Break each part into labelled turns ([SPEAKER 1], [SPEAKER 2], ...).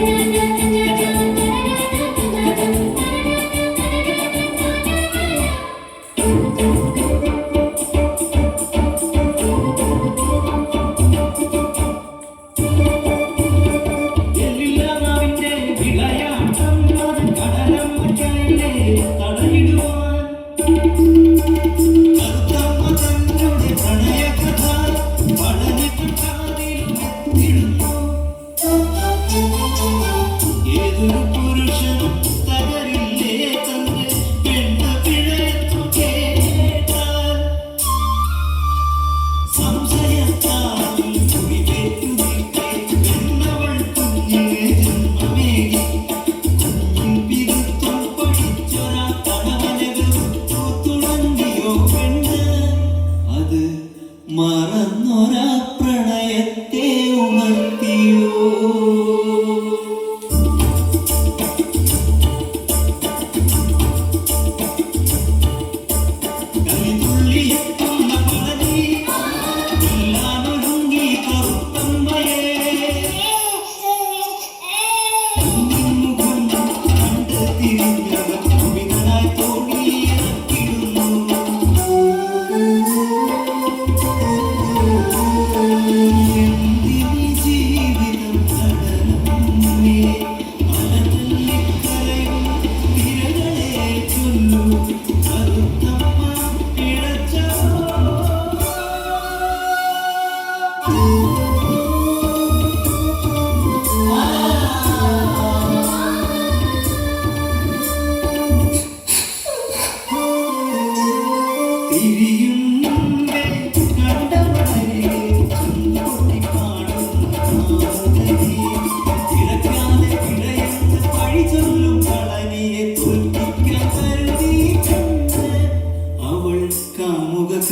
[SPEAKER 1] you.
[SPEAKER 2] മറന്നൊരാ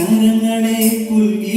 [SPEAKER 2] അവസരങ്ങളെ കുൽവി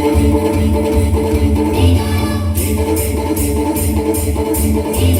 [SPEAKER 2] Thank you.